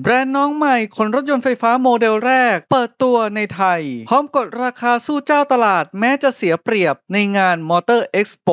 แบรนด์น้องใหม่ขนรถยนต์ไฟฟ้าโมเดลแรก เปิดตัวในไทย พร้อมกดราคาสู้เจ้าตลาดแม้จะเสียเปรียบในงานมอเตอร์เอ็กซ์โป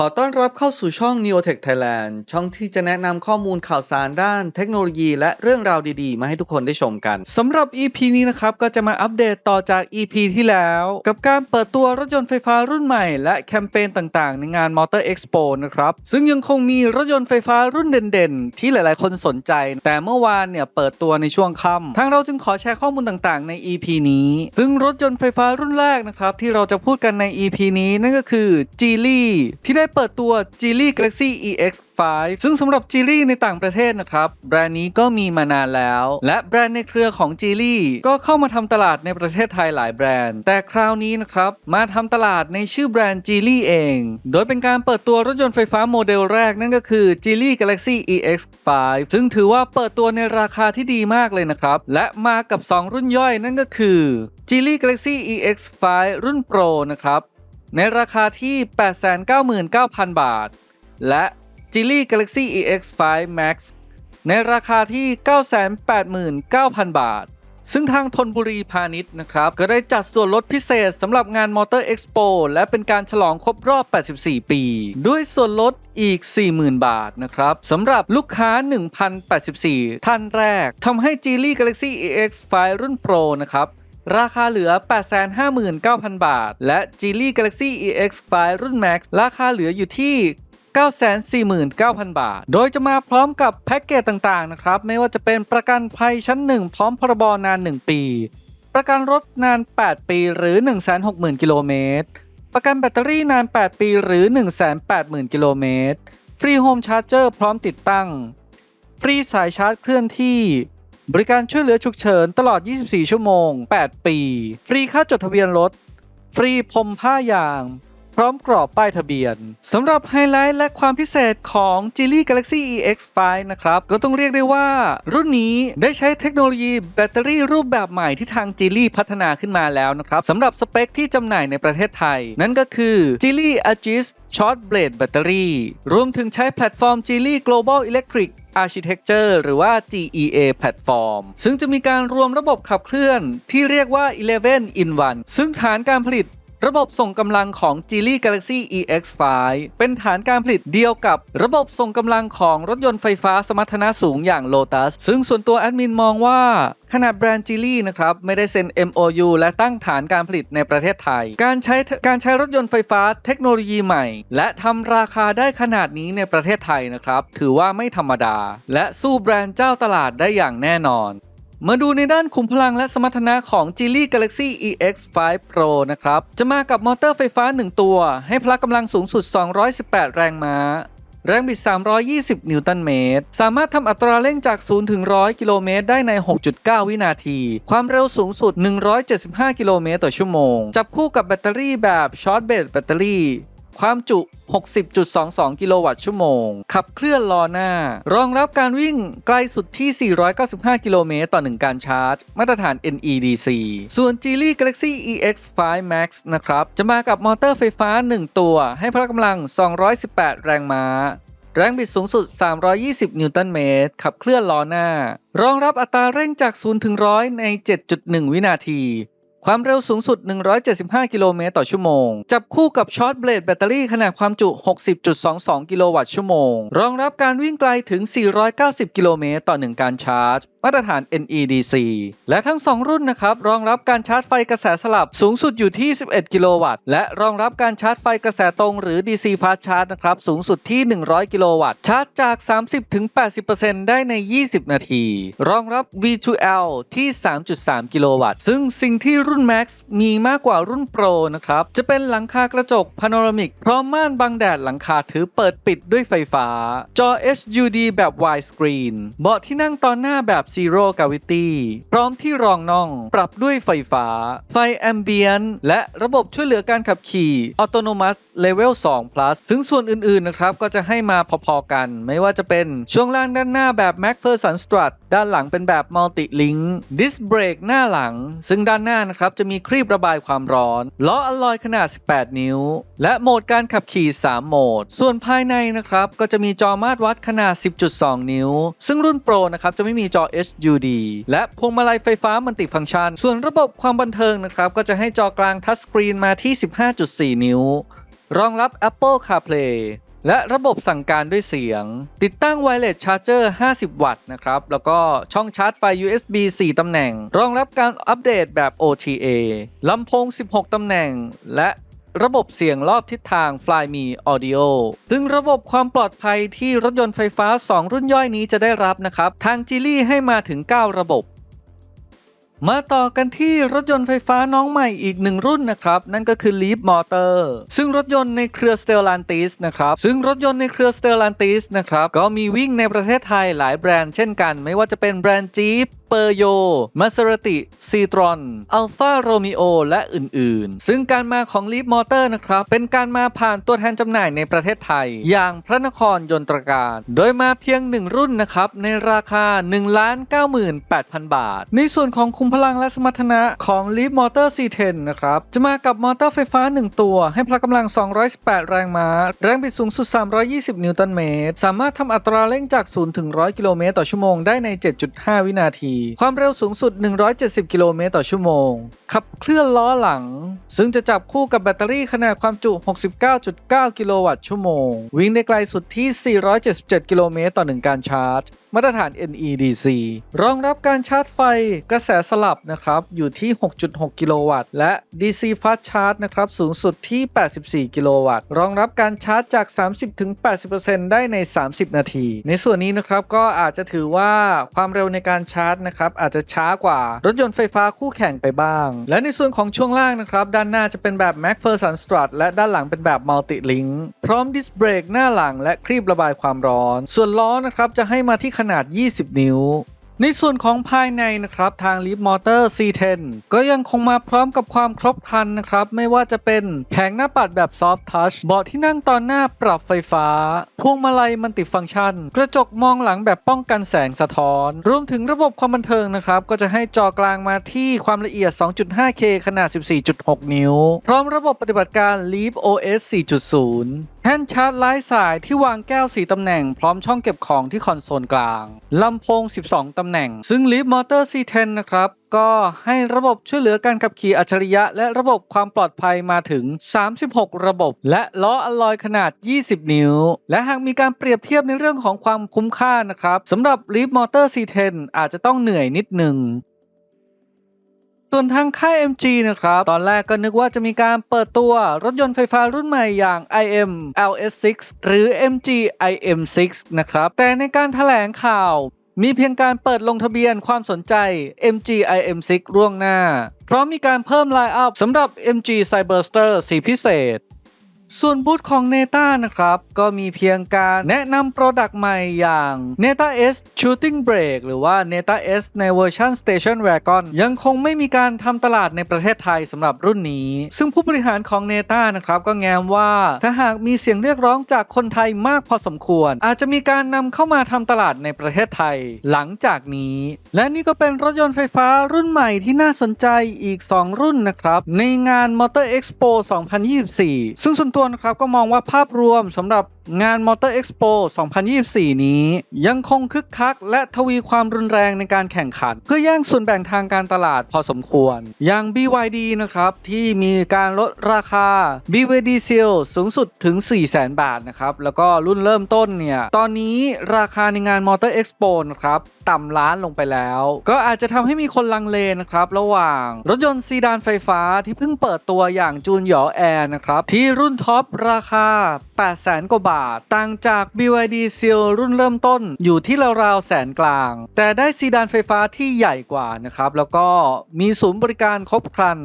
ขอต้อนรับเข้าสู่ช่อง Neotech Thailand ช่องที่จะแนะนำข้อมูลข่าวสารด้านเทคโนโลยีและเรื่องราวดีๆ มาให้ทุกคนได้ชมกันสำหรับ EP นี้นะครับ ก็จะมาอัปเดตต่อจาก EP ที่แล้ว กับการเปิดตัวรถยนต์ไฟฟ้ารุ่นใหม่ และแคมเปญต่างๆ ในงาน Motor Expo นะครับ ซึ่งยังคงมีรถยนต์ไฟฟ้ารุ่นเด่นๆ ที่หลายๆ คนสนใจ แต่เมื่อวานเนี่ยเปิดตัวในช่วงค่ำทางเราจึงขอแชร์ข้อมูลต่างๆ ใน EP นี้ซึ่งรถยนต์ไฟฟ้ารุ่นแรกนะครับที่เราจะพูดกันใน EP นี้นั่นก็คือ Geely ที่ได้เปิดตัว g e l y Galaxy EX 5 ซึ่งสำหรับ g e l y ในต่างประเทศนะครับ แบรนด์นี้ก็มีมานานแล้ว และแบรนด์ในเครือของ g e l y ก็เข้ามาทำตลาดในประเทศไทยหลายแบรนด์ แต่คราวนี้นะครับ มาทำตลาดในชื่อแบรนด์ g e l y เอง โดยเป็นการเปิดตัวรถยนต์ไฟฟ้าโมเดลแรกนั่นก็คือ g e l y Galaxy EX 5 ซึ่งถือว่าเปิดตัวในราคาที่ดีมากเลยนะครับ และมากับ 2 รุ่นย่อยนั่นก็คือ g e l y Galaxy EX 5 รุ่น Pro นะครับ ในราคาที่ 899,000 บาท และ Geely Galaxy EX 5 Max ในราคาที่ 989,000 บาท ซึ่งทางทนบุรีพาณิชย์นะครับ ก็ได้จัดส่วนลดพิเศษสำหรับงาน Motor Expo และเป็นการฉลองครบรอบ 84 ปี ด้วยส่วนลดอีก 40,000 บาทนะครับสำหรับลูกค้า 1,084 ท่านแรกทำให้ Geely Galaxy EX 5 รุ่น Pro นะครับ ราคาเหลือ 859,000 บาท และ Geely Galaxy EX 5รุ่น Max ราคาเหลืออยู่ที่949,000 บาท โดยจะมาพร้อมกับแพ็กเกจต่างๆ นะครับ ไม่ว่าจะเป็นประกันภัยชั้น 1 พร้อมพรบนาน 1 ปี ประกันรถนาน 8 ปีหรือ 160,000 กิโลเมตร ประกันแบตเตอรี่นาน 8 ปีหรือ 180,000 กิโลเมตร ฟรีโฮมชาร์จเจอร์พร้อมติดตั้ง ฟรีสายชาร์จเคลื่อนที่ บริการช่วยเหลือฉุกเฉินตลอด 24 ชั่วโมง 8 ปี ฟรีค่าจดทะเบียนรถ ฟรีพรมผ้ายาง พร้อมกรอบป้ายทะเบียนสำหรับไฮไลท์และความพิเศษของ Geely Galaxy EX 5 นะครับ ก็ต้องเรียกได้ว่า รุ่นนี้ได้ใช้เทคโนโลยีแบตเตอรี่รูปแบบใหม่ที่ทาง Geely พัฒนาขึ้นมาแล้วนะครับสำหรับสเปคที่จำหน่ายในประเทศไทย นั่นก็คือ Geely Aegis Short Blade Battery รวมถึงใช้แพลตฟอร์ม Geely Global Electric Architecture หรือว่า GEA Platform ซึ่งจะมีการรวมระบบขับเคลื่อนที่เรียกว่า 11 in 1 ซึ่งฐานการผลิต ระบบส่งกำลังของ Geely Galaxy EX 5 เป็นฐานการผลิตเดียวกับระบบส่งกำลังของรถยนต์ไฟฟ้าสมรรถนะสูงอย่าง Lotus ซึ่งส่วนตัวแอดมินมองว่าขนาดแบรนด์ Geely นะครับ ไม่ได้เซ็น MOU และตั้งฐานการผลิตในประเทศไทย การใช้การใช้รถยนต์ไฟฟ้าเทคโนโลยีใหม่ และทำราคาได้ขนาดนี้ในประเทศไทยนะครับ ถือว่าไม่ธรรมดา และสู้แบรนด์เจ้าตลาดได้อย่างแน่นอน มาดูในด้านขุมพลังและสมรรถนะของ Geely Galaxy EX 5 Pro นะครับ จะมากับมอเตอร์ไฟฟ้า 1 ตัว ให้พละกำลังสูงสุด 218 แรงม้า แรงบิด 320 นิวตันเมตร สามารถทำอัตราเร่งจาก 0 ถึง 100 กิโลเมตรได้ใน 6.9 วินาที ความเร็วสูงสุด 175 กิโลเมตรต่อชั่วโมง จับคู่กับแบตเตอรี่แบบช็อตเบสแบตเตอรี่ ความจุ 60.22 กิโลวัตต์ชั่วโมง ขับเคลื่อนล้อหน้า รองรับการวิ่งไกลสุดที่ 495 กิโลเมตรต่อ 1 การชาร์จ มาตรฐาน NEDC ส่วน g e l y Galaxy EX 5 Max นะครับ จะมากับมอเตอร์ไฟฟ้า 1 ตัว ให้พละกำลัง 218 แรงม้าแรงบิดสูงสุด 320 นิวตันเมตร ขับเคลื่อนล้อหน้า รองรับอัตราเร่งจาก 0 ถึง 100 ใน 7.1 วินาที ความเร็วสูงสุด 175 กิโลเมตรต่อชั่วโมง จับคู่กับช็อตเบลดแบตเตอรี่ขนาดความจุ 60.22 กิโลวัตต์ชั่วโมง รองรับการวิ่งไกลถึง 490 กิโลเมตรต่อ 1 การชาร์จ มาตรฐาน NEDC และทั้ง 2 รุ่นนะครับ รองรับการชาร์จไฟกระแสสลับสูงสุดอยู่ที่ 11 กิโลวัตต์ และรองรับการชาร์จไฟกระแสตรงหรือ DC Fast Charge นะครับสูงสุดที่ 100 กิโลวัตต์ ชาร์จจาก 30-80%ได้ใน 20 นาที รองรับ V2L ที่ 3.3 กิโลวัตต์ ซึ่งสิ่งที่รุ่น Max มีมากกว่ารุ่น Pro นะครับ จะเป็นหลังคากระจกพาโนรามิกพร้อมม่านบังแดดหลังคาถือเปิดปิดด้วยไฟฟ้า จอ HUD แบบ widescreen เบาะที่นั่งตอนหน้าแบบ Zero Gravity พร้อมที่รองน่อง ปรับด้วยไฟฟ้า ไฟแอมเบียนและระบบช่วยเหลือการขับขี่ Autonomous Level 2 Plus ซึ่งส่วนอื่นๆนะครับก็จะให้มาพอๆกัน ไม่ว่าจะเป็นช่วงล่างด้านหน้าแบบ MacPherson Strut ด้านหลังเป็นแบบ Multi Link Disc Brake หน้าหลัง ซึ่งด้านหน้านะครับจะมีครีบระบายความร้อนล้ออลลอยขนาด 18 นิ้ว และโหมดการขับขี่ 3 โหมด ส่วนภายในนะครับก็จะมีจอมาตรวัดขนาด 10.2 นิ้ว ซึ่งรุ่นโปรนะครับจะไม่มีจอ HUD และพวงมาลัยไฟฟ้ามัลติฟังก์ชัน ส่วนระบบความบันเทิงนะครับก็จะให้จอกลางทัชสกรีนมาที่ 15.4 นิ้ว รองรับ Apple CarPlay และระบบสั่งการด้วยเสียง ติดตั้ง Wireless Charger 50 วัตต์นะครับ แล้วก็ช่องชาร์จไฟ USB 4 ตำแหน่ง รองรับการอัปเดตแบบ OTA ลำโพง 16 ตำแหน่ง และระบบเสียงรอบทิศทาง Flyme Audio ซึ่งระบบความปลอดภัยที่รถยนต์ไฟฟ้า 2 รุ่นย่อยนี้จะได้รับนะครับ ทาง g ีลี่ให้มาถึง 9 ระบบ มาต่อกันที่รถยนต์ไฟฟ้าน้องใหม่อีกหนึ่งรุ่นนะครับ นั่นก็คือ Leap Motor ซึ่งรถยนต์ในเครือ Stellantis นะครับ ซึ่งรถยนต์ในเครือ Stellantis นะครับ ก็มีวิ่งในประเทศไทยหลายแบรนด์เช่นกัน ไม่ว่าจะเป็นแบรนด์ Jeep เปอร์โยมาเซราติซีตรอนอัลฟาโรมิโอและอื่นๆ ซึ่งการมาของ Leap Motor นะครับ เป็นการมาผ่านตัวแทนจำหน่ายในประเทศไทย อย่างพระนครยนตรการ โดยมาเพียงหนึ่งรุ่นนะครับ ในราคา 1,98,000 บาท ในส่วนของคุมพลังและสมรรถนะของ Leap Motor C10 นะครับ จะมากับมอเตอร์ไฟฟ้า 1 ตัว ให้พละกำลัง 218 แรงม้า แรงบิดสูงสุด 320 นิวตันเมตร สามารถทำอัตราเร่งจาก 0 ถึง 100 กิโลเมตรต่อชั่วโมงได้ใน 7.5 วินาทีความเร็วสูงสุด 170 กิโลเมตรต่อชั่วโมง ขับเคลื่อนล้อหลัง ซึ่งจะจับคู่กับแบตเตอรี่ขนาดความจุ 69.9 กิโลวัตต์ชั่วโมง วิ่งได้ไกลสุดที่ 477 กิโลเมตรต่อ 1 การชาร์จ มาตรฐาน NEDC รองรับการชาร์จไฟกระแสสลับนะครับอยู่ที่ 6.6 กิโลวัตต์ และ DC Fast Charge นะครับสูงสุดที่ 84 กิโลวัตต์ รองรับการชาร์จจาก 30-80%ได้ใน 30 นาที ในส่วนนี้นะครับก็อาจจะถือว่าความเร็วในการชาร์จนะครับอาจจะช้ากว่ารถยนต์ไฟฟ้าคู่แข่งไปบ้าง และในส่วนของช่วงล่างนะครับด้านหน้าจะเป็นแบบ MacPherson Strut และด้านหลังเป็นแบบ Multi Link พร้อมดิสเบรกหน้าหลังและครีบระบายความร้อน ส่วนล้อนะครับจะให้มาที่ขนาด 20 นิ้ว ในส่วนของภายในนะครับทาง Leap Motor C10 ก็ยังคงมาพร้อมกับความครบครันนะครับ ไม่ว่าจะเป็นแผงหน้าปัดแบบ Soft Touch เบาะที่นั่งตอนหน้าปรับไฟฟ้า พวงมาลัยมันติฟังก์ชัน กระจกมองหลังแบบป้องกันแสงสะท้อน รวมถึงระบบความบันเทิงนะครับ ก็จะให้จอกลางมาที่ความละเอียด 2.5K ขนาด 14.6 นิ้ว พร้อมระบบปฏิบัติการ Leap OS 4.0 แท่นชาร์จไร้สายที่วางแก้ว 4 ตำแหน่งพร้อมช่องเก็บของที่คอนโซลกลาง ลำโพง 12 ตำแหน่ง ซึ่ง Leap Motor C10 นะครับ ก็ให้ระบบช่วยเหลือการขับขี่อัจฉริยะ และระบบความปลอดภัยมาถึง 36 ระบบ และล้ออลลอยขนาด 20 นิ้ว และหากมีการเปรียบเทียบในเรื่องของความคุ้มค่านะครับสำหรับ Leap Motor C10 อาจจะต้องเหนื่อยนิดหนึ่ง ส่วนทางค่าย MG นะครับ ตอนแรกก็นึกว่าจะมีการเปิดตัวรถยนต์ไฟฟ้ารุ่นใหม่อย่าง IM LS6 หรือ MG IM6 นะครับ แต่ในการถแถลงข่าวมีเพียงการเปิดลงทะเบียนความสนใจ MG IM6 ร่วงหน้า พร้อมมีการเพิ่มไลน์อัพสำหรับ MG Cyberster สีพิเศษ ส่วนบูธของ Neta นะครับ ก็มีเพียงการแนะนำโปรดักต์ใหม่อย่าง Neta S Shooting Brake หรือว่า Neta S ในเวอร์ชัน Station Wagon ยังคงไม่มีการทำตลาดในประเทศไทยสำหรับรุ่นนี้ ซึ่งผู้บริหารของ Neta นะครับ ก็แง้มว่าถ้าหากมีเสียงเรียกร้องจากคนไทยมากพอสมควร อาจจะมีการนำเข้ามาทำตลาดในประเทศไทยหลังจากนี้ และนี่ก็เป็นรถยนต์ไฟฟ้ารุ่นใหม่ที่น่าสนใจอีก 2 รุ่นนะครับในงาน Motor Expo 2024 ซึ่งส่วนตัวนครับก็มองว่าภาพรวมสำหรับ งาน Motor Expo 2024 นี้ยังคงคึกคัก และทวีความรุนแรงในการแข่งขัน เพื่อแย่งส่วนแบ่งทางการตลาดพอสมควร อย่าง BYD นะครับ ที่มีการลดราคา BYD Seal สูงสุดถึง 400,000 บาทนะครับ แล้วก็รุ่นเริ่มต้นเนี่ย ตอนนี้ราคาในงาน Motor Expo นะครับ ต่ำล้านลงไปแล้ว ก็อาจจะทำให้มีคนลังเลนะครับ ระหว่างรถยนต์ซีดานไฟฟ้าที่เพิ่งเปิดตัวอย่างจูนหยอแอร์นะครับที่รุ่นท็อปราคา 800,000กว่าบาทต่างจาก BYD Seal รุ่นเริ่มต้นอยู่ที่ราวๆแสนกลาง แต่ได้ซีดานไฟฟ้าที่ใหญ่กว่านะครับ แล้วก็มีศูนย์บริการครบครัน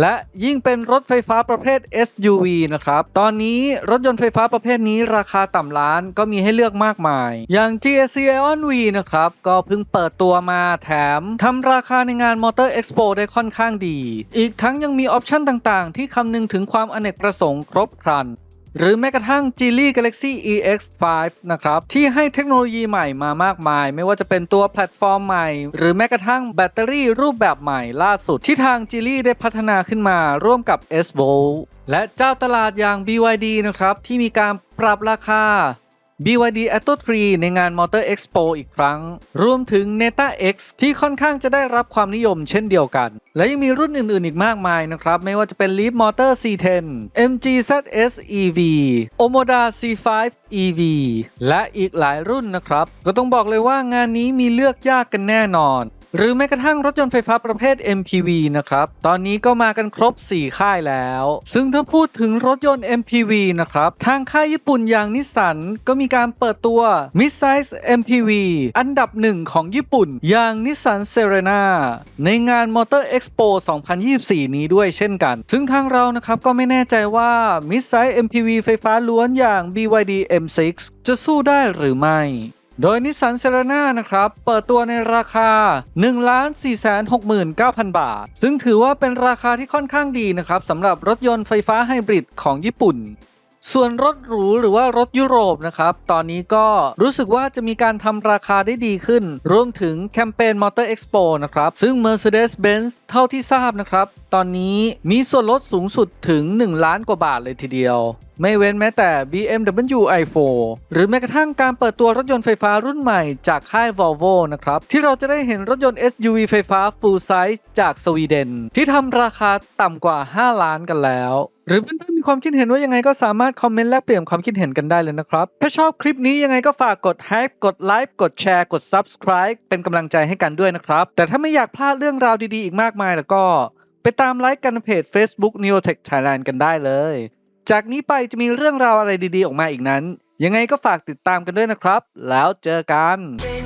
และยิ่งเป็นรถไฟฟ้าประเภท SUV นะครับ ตอนนี้รถยนต์ไฟฟ้าประเภทนี้ราคาต่ำล้านก็มีให้เลือกมากมาย อย่าง GSC Ion V นะครับ ก็เพิ่งเปิดตัวมาแถมทำราคาในงาน Motor Expo ได้ค่อนข้างดี อีกทั้งยังมีออปชั่นต่างๆ ที่คำนึงถึงความอเนกประสงค์ครบครัน หรือแม้กระทั่ง Geely Galaxy EX5 นะครับ ที่ให้เทคโนโลยีใหม่มามากมาย ไม่ว่าจะเป็นตัวแพลตฟอร์มใหม่ หรือแม้กระทั่งแบตเตอรี่รูปแบบใหม่ล่าสุด ที่ทาง Geely ได้พัฒนาขึ้นมาร่วมกับ s v o และเจ้าตลาดอย่าง BYD นะครับ ที่มีการปรับราคา BYD Atto 3 ในงาน Motor Expo อีกครั้ง รวมถึง Neta X ที่ค่อนข้างจะได้รับความนิยมเช่นเดียวกัน และยังมีรุ่นอื่นๆ อีกมากมายนะครับ ไม่ว่าจะเป็น Leap Motor C10 MG ZS EV Omoda C5 EV และอีกหลายรุ่นนะครับ ก็ต้องบอกเลยว่างานนี้มีเลือกยากกันแน่นอน หรือแม้กระทั่งรถยนต์ไฟฟ้าประเภท MPV นะครับ ตอนนี้ก็มากันครบ 4 ค่ายแล้ว ซึ่งถ้าพูดถึงรถยนต์ MPV นะครับ ทางค่ายญี่ปุ่นอย่างนิสสันก็มีการเปิดตัว Midsize MPV อันดับหนึ่งของญี่ปุ่น อย่างนิสสันเซเรนาในงาน Motor Expo 2024 นี้ด้วยเช่นกัน ซึ่งทางเรานะครับก็ไม่แน่ใจว่า Midsize MPV ไฟฟ้าล้วนอย่าง BYD M6 จะสู้ได้หรือไม่ โดยนิสสันเซ r ร n a นะครับ เปิดตัวในราคา 1,469,000 บาท ซึ่งถือว่าเป็นราคาที่ค่อนข้างดีนะครับสำหรับรถยนต์ไฟฟ้าไฮบริดของญี่ปุ่น ส่วนรถหรูหรือว่ารถยุโรปนะครับตอนนี้ก็รู้สึกว่าจะมีการทำราคาได้ดีขึ้น รวมถึงแคมเปญ Motor Expo นะครับ ซึ่ง Mercedes-Benz เท่าที่ทราบนะครับ ตอนนี้มีส่วนลดสูงสุดถึง 1 ล้านกว่าบาทเลยทีเดียว ไม่เว้นแม้แต่ BMW i4 หรือแม้กระทั่งการเปิดตัวรถยนต์ไฟฟ้ารุ่นใหม่จากค่าย Volvo นะครับ ที่เราจะได้เห็นรถยนต์ SUV ไฟฟ้า Full Size จากสวีเดน ที่ทำราคาต่ำกว่า 5 ล้านกันแล้ว หรือเพื่อนๆมีความคิดเห็นว่ายังไงก็สามารถคอมเมนต์แลกเปลี่ยนความคิดเห็นกันได้เลยนะครับ ถ้าชอบคลิปนี้ยังไงก็ฝากกด h ฮ g กดไลค์กดแชร์กด Subscribe เป็นกำลังใจให้กันด้วยนะครับ แต่ถ้าไม่อยากพลาดเรื่องราวดีๆอีกมากมายแล้วก็ ไปตามไลค์กันในเพจ Facebook Neotech Thailand กันได้เลย จากนี้ไปจะมีเรื่องราวอะไรดีๆ ออกมาอีกนั้น ยังไงก็ฝากติดตามกันด้วยนะครับ แล้วเจอกัน Baby